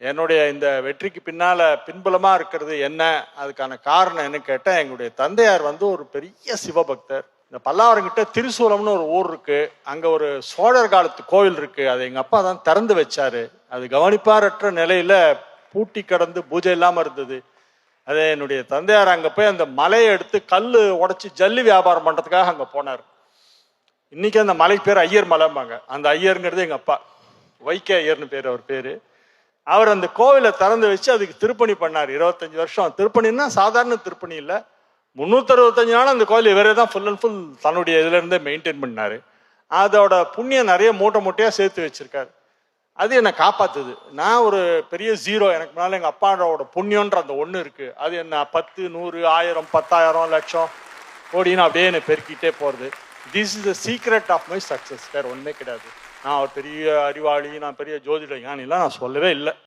என்னுடைய இந்த வெற்றிக்கு பின்னால பின்புலமா இருக்கிறது என்ன? அதுக்கான காரணம் என்ன கேட்டால் எங்களுடைய தந்தையார் வந்து ஒரு பெரிய சிவபக்தர். இந்த பல்லாவரங்கிட்ட திருசூலம்னு ஒரு ஊர் இருக்கு. அங்க ஒரு சோழர் காலத்து கோவில் இருக்கு. அதை எங்க அப்பா தான் திறந்து வச்சாரு. அது கவனிப்பாரற்ற நிலையில பூட்டி கடந்து பூஜை இல்லாம இருந்தது. அதே என்னுடைய தந்தையார் அங்க போய் அந்த மலையை எடுத்து கல் உடைச்சி ஜல்லி வியாபாரம் பண்றதுக்காக அங்க போனார். இன்னைக்கு அந்த மலைக்கு பேர் ஐயர் மலைம்பாங்க. அந்த ஐயருங்கிறது எங்க அப்பா. வைக்க ஐயர்னு பேர் அவர் பேரு. அவர் அந்த கோவிலை திறந்து வச்சு அதுக்கு திருப்பணி பண்ணார். இருபத்தஞ்சு வருஷம். திருப்பணின்னா சாதாரண திருப்பணி இல்லை. முந்நூற்றி அறுபத்தஞ்சு நாள் அந்த கோயில் இவரே தான் ஃபுல் அண்ட் ஃபுல் தன்னுடைய இதுலேருந்தே மெயின்டைன் பண்ணார். அதோட புண்ணியம் நிறைய மூட்டை மூட்டையாக சேர்த்து வச்சுருக்காரு. அது என்னை காப்பாற்றுது நான் ஒரு பெரிய ஜீரோ எனக்கு முன்னால் எங்கள் அப்பாவோட புண்ணியன்ற அந்த ஒன்று இருக்குது அது என்ன பத்து நூறு ஆயிரம் பத்தாயிரம் லட்சம் கோடின்னு அப்படியே என்னை பெருக்கிட்டே போகிறது this is the secret of my success வேறு ஒன்றுமே கிடையாது. நான் ஒரு பெரிய அறிவாளி நான் பெரிய ஜோதிட ஞானிலாம் நான் சொல்லவே இல்லை.